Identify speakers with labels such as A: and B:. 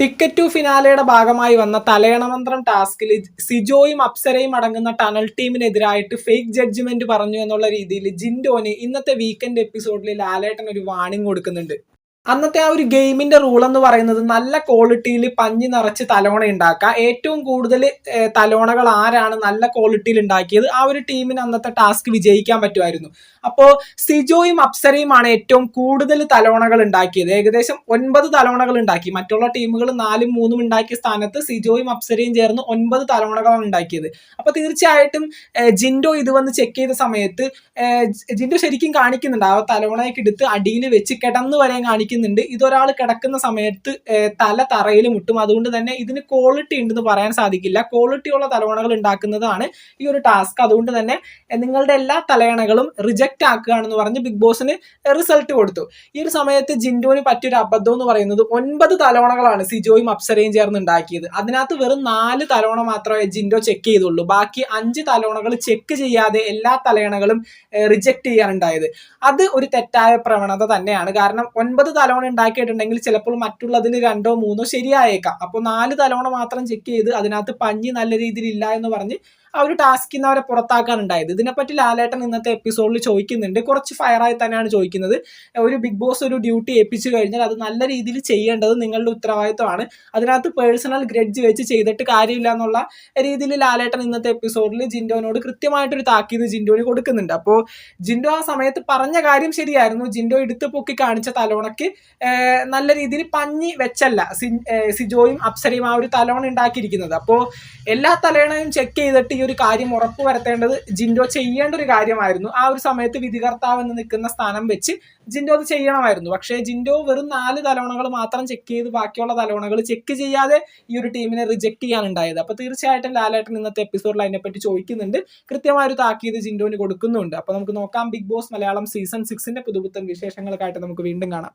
A: Ticket to ഫിനാലയുടെ ഭാഗമായി വന്ന തലയണമന്ത്രം ടാസ്കിൽ സിജോയും അപ്സരയും അടങ്ങുന്ന ടണൽ ടീമിനെതിരായിട്ട് ഫേക്ക് ജഡ്ജ്മെന്റ് പറഞ്ഞു എന്നുള്ള രീതിയിൽ ജിൻഡോന് ഇന്നത്തെ വീക്കെൻഡ് എപ്പിസോഡിൽ ലാലേട്ടൻ ഒരു വാണിംഗ് കൊടുക്കുന്നുണ്ട്. അന്നത്തെ ആ ഒരു ഗെയിമിന്റെ റൂൾ എന്ന് പറയുന്നത് നല്ല ക്വാളിറ്റിയിൽ പഞ്ഞി നിറച്ച് തലോണ ഉണ്ടാക്കുക ഏറ്റവും കൂടുതൽ തലോണകൾ ആരാണ് നല്ല ക്വാളിറ്റിയിൽ ഉണ്ടാക്കിയത് ആ ഒരു ടീമിന് അന്നത്തെ ടാസ്ക് വിജയിക്കാൻ പറ്റുമായിരുന്നു. അപ്പോൾ സിജോയും അപ്സരയുമാണ് ഏറ്റവും കൂടുതൽ തലോണകൾ ഉണ്ടാക്കിയത് ഏകദേശം ഒൻപത് തലോണകൾ ഉണ്ടാക്കി മറ്റുള്ള ടീമുകൾ നാലും മൂന്നും ഉണ്ടാക്കിയ സ്ഥാനത്ത് സിജോയും അപ്സരയും ചേർന്ന് ഒൻപത് തലോണകളാണ് ഉണ്ടാക്കിയത് അപ്പോൾ തീർച്ചയായിട്ടും ജിൻഡോ ഇത് വന്ന് ചെക്ക് ചെയ്ത സമയത്ത് ജിൻഡോ ശരിക്കും കാണിക്കുന്നുണ്ട്. ആ തലോണയൊക്കെ എടുത്ത് അടിയിൽ വെച്ച് കിടന്ന് വരെ കാണിക്കുന്നുണ്ട് ഇതൊരാൾ കിടക്കുന്ന സമയത്ത് തല തറയിൽ മുട്ടും. അതുകൊണ്ട് തന്നെ ഇതിന് ക്വാളിറ്റി ഉണ്ടെന്ന് പറയാൻ സാധിക്കില്ല. ക്വാളിറ്റി ഉള്ള തലവണകൾ ഉണ്ടാക്കുന്നതാണ് ഈ ഒരു ടാസ്ക് അതുകൊണ്ട് തന്നെ നിങ്ങളുടെ എല്ലാ തലയണകളും റിജക്റ്റ് ആക്കുകയാണെന്ന് പറഞ്ഞ് ബിഗ് ബോസിന് റിസൾട്ട് കൊടുത്തു. ഈ ഒരു സമയത്ത് ജിൻഡോന് പറ്റിയൊരു അബദ്ധം എന്ന് പറയുന്നത് ഒൻപത് തലവണകളാണ് സിജോയും അപ്സരയും ചേർന്ന് ഉണ്ടാക്കിയത് അതിനകത്ത് വെറും നാല് തലവണ മാത്രമേ ജിൻഡോ ചെക്ക് ചെയ്തുള്ളൂ. ബാക്കി അഞ്ച് തലവണകൾ ചെക്ക് ചെയ്യാതെ എല്ലാ തലയണകളും റിജക്റ്റ് ചെയ്യാനുണ്ടായത്. അത് ഒരു തെറ്റായ പ്രവണത തന്നെയാണ്. കാരണം ഒൻപത് തലവണ ഉണ്ടാക്കിയിട്ടുണ്ടെങ്കിൽ ചിലപ്പോൾ മറ്റുള്ളതിന് രണ്ടോ മൂന്നോ ശരിയായേക്കാം. അപ്പോൾ നാല് തലവണ മാത്രം ചെക്ക് ചെയ്ത് അതിനകത്ത് പഞ്ഞി നല്ല രീതിയിൽ ഇല്ല എന്ന് പറഞ്ഞ് ആ ഒരു ടാസ്കിൽ നിന്ന് അവരെ പുറത്താക്കാനുണ്ടായത്. ഇതിനെപ്പറ്റി ലാലേട്ടൻ ഇന്നത്തെ എപ്പിസോഡിൽ ചോദിക്കുന്നുണ്ട്. കുറച്ച് ഫയറായി തന്നെയാണ് ചോദിക്കുന്നത്. ഒരു ബിഗ് ബോസ് ഒരു ഡ്യൂട്ടി ഏൽപ്പിച്ചു കഴിഞ്ഞാൽ അത് നല്ല രീതിയിൽ ചെയ്യേണ്ടത് നിങ്ങളുടെ ഉത്തരവാദിത്വമാണ്. അതിനകത്ത് പേഴ്സണൽ ഗ്രഡ്ജ് വെച്ച് ചെയ്തിട്ട് കാര്യമില്ല എന്നുള്ള രീതിയിൽ ലാലേട്ടൻ ഇന്നത്തെ എപ്പിസോഡിൽ ജിൻഡോനോട് കൃത്യമായിട്ടൊരു താക്കീത് ജിൻഡോന് കൊടുക്കുന്നുണ്ട്. അപ്പോൾ ജിൻഡോ ആ സമയത്ത് പറഞ്ഞ കാര്യം ശരിയായിരുന്നു. ജിൻഡോ എടുത്ത് പൊക്കി കാണിച്ച തലോണക്ക് നല്ല രീതിയിൽ പഞ്ഞി വെച്ചല്ല സിജോയും അപ്സരയും ആ ഒരു തലോണ ഉണ്ടാക്കിയിരിക്കുന്നത്. അപ്പോൾ എല്ലാ തലോണയും ചെക്ക് ചെയ്തിട്ട് ഒരു കാര്യം ഉറപ്പു വരുത്തേണ്ടത് ജിൻഡോ ചെയ്യേണ്ട ഒരു കാര്യമായിരുന്നു. ആ ഒരു സമയത്ത് വിധികർത്താവ് എന്ന് നിൽക്കുന്ന സ്ഥാനം വെച്ച് ജിൻഡോ അത് ചെയ്യണമായിരുന്നു. പക്ഷേ ജിൻഡോ വെറും നാല് തലവണകൾ മാത്രം ചെക്ക് ചെയ്ത് ബാക്കിയുള്ള തലവണകൾ ചെക്ക് ചെയ്യാതെ ഈ ഒരു ടീമിനെ റിജക്ട് ചെയ്യാനുണ്ടായത്. അപ്പോൾ തീർച്ചയായിട്ടും ലാലേട്ടൻ ഇന്നത്തെ എപ്പിസോഡിൽ അതിനെപ്പറ്റി ചോദിക്കുന്നുണ്ട്. കൃത്യമായ ഒരു താക്കീത് ജിൻഡോന് കൊടുക്കുന്നുണ്ട്. അപ്പോൾ നമുക്ക് നോക്കാം ബിഗ് ബോസ് മലയാളം സീസൺ സിക്സിന്റെ പുതുപുത്തൻ വിശേഷങ്ങൾക്കായിട്ട് നമുക്ക് വീണ്ടും കാണാം.